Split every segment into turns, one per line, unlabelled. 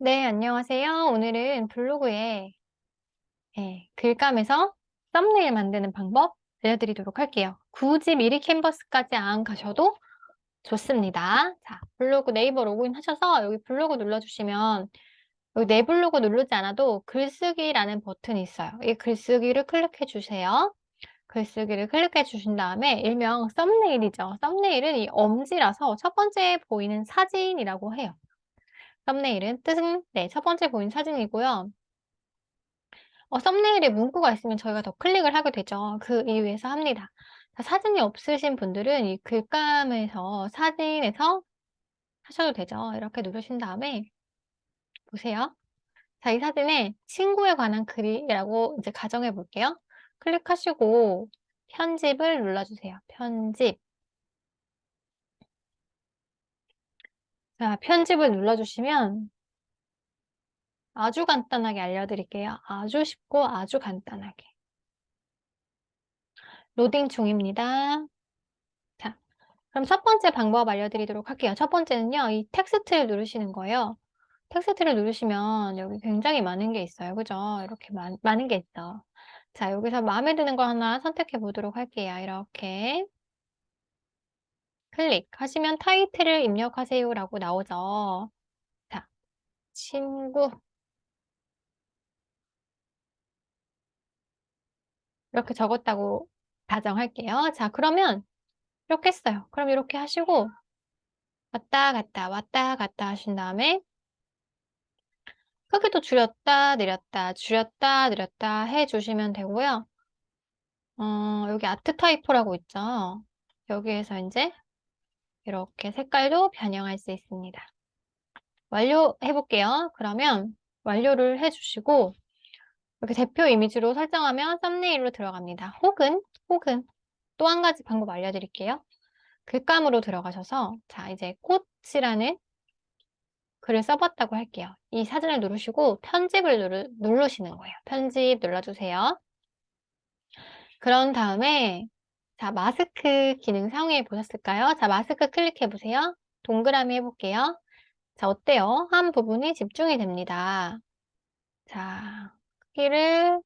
네, 안녕하세요. 오늘은 블로그에 예, 글감에서 썸네일 만드는 방법 알려드리도록 할게요. 굳이 미리 캔버스까지 안 가셔도 좋습니다. 자, 블로그 네이버 로그인 하셔서 여기 블로그 눌러주시면 여기 내 블로그 누르지 않아도 글쓰기라는 버튼이 있어요. 이 글쓰기를 클릭해 주세요. 글쓰기를 클릭해 주신 다음에 일명 썸네일이죠. 썸네일은 이 엄지라서 첫 번째 보이는 사진이라고 해요. 썸네일은 뜻은 네, 첫 번째 보이는 사진이고요. 어, 썸네일에 문구가 있으면 저희가 더 클릭을 하게 되죠. 그 이유에서 합니다. 자, 사진이 없으신 분들은 이 글감에서 사진에서 하셔도 되죠. 이렇게 누르신 다음에 보세요. 자, 이 사진에 친구에 관한 글이라고 이제 가정해 볼게요. 클릭하시고 편집을 눌러주세요. 편집. 자, 편집을 눌러주시면 아주 간단하게 알려드릴게요. 아주 쉽고 아주 간단하게. 로딩 중입니다. 자, 그럼 첫 번째 방법 알려드리도록 할게요. 첫 번째는요, 이 텍스트를 누르시는 거예요. 텍스트를 누르시면 여기 굉장히 많은 게 있어요. 그죠? 이렇게 많, 많은 게 있어. 자, 여기서 마음에 드는 거 하나 선택해 보도록 할게요. 이렇게. 클릭하시면 타이틀을 입력하세요 라고 나오죠. 자, 친구. 이렇게 적었다고 가정할게요. 자, 그러면 이렇게 했어요. 그럼 이렇게 하시고 왔다 갔다 왔다 갔다 하신 다음에 크기도 줄였다 내렸다 줄였다 내렸다 해주시면 되고요. 어, 여기 아트 타이포라고 있죠. 여기에서 이제 이렇게 색깔도 변형할 수 있습니다. 완료해 볼게요. 그러면 완료를 해주시고 이렇게 대표 이미지로 설정하면 썸네일로 들어갑니다. 혹은 혹은 또 한 가지 방법 알려드릴게요. 글감으로 들어가셔서 자 이제 꽃이라는 글을 써봤다고 할게요. 이 사진을 누르시고 편집을 누르, 누르시는 거예요. 편집 눌러주세요. 그런 다음에 자 마스크 기능 사용해 보셨을까요? 자 마스크 클릭해 보세요. 동그라미 해볼게요. 자 어때요? 한 부분이 집중이 됩니다. 자 크기를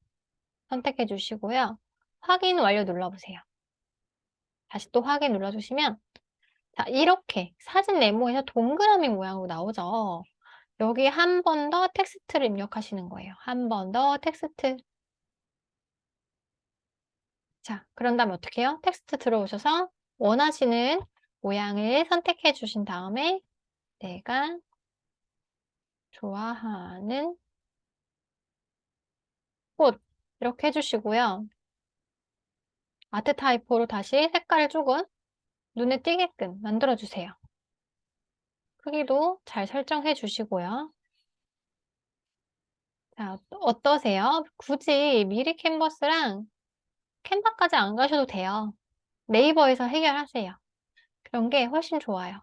선택해 주시고요. 확인 완료 눌러보세요. 다시 또 확인 눌러주시면 자 이렇게 사진 네모에서 동그라미 모양으로 나오죠. 여기 한 번 더 텍스트를 입력하시는 거예요. 한 번 더 텍스트. 자, 그런 다음에 어떻게 해요? 텍스트 들어오셔서 원하시는 모양을 선택해 주신 다음에 내가 좋아하는 꽃 이렇게 해주시고요. 아트 타입으로 다시 색깔을 조금 눈에 띄게끔 만들어주세요. 크기도 잘 설정해 주시고요. 자, 어떠세요? 굳이 미리 캔버스랑 캔버까지 안 가셔도 돼요. 네이버에서 해결하세요. 그런 게 훨씬 좋아요.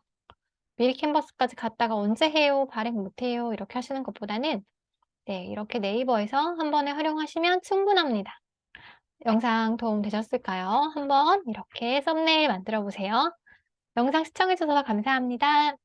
미리 캔버스까지 갔다가 언제 해요? 발행 못 해요? 이렇게 하시는 것보다는 네, 이렇게 네이버에서 한 번에 활용하시면 충분합니다. 영상 도움 되셨을까요? 한번 이렇게 썸네일 만들어 보세요. 영상 시청해주셔서 감사합니다.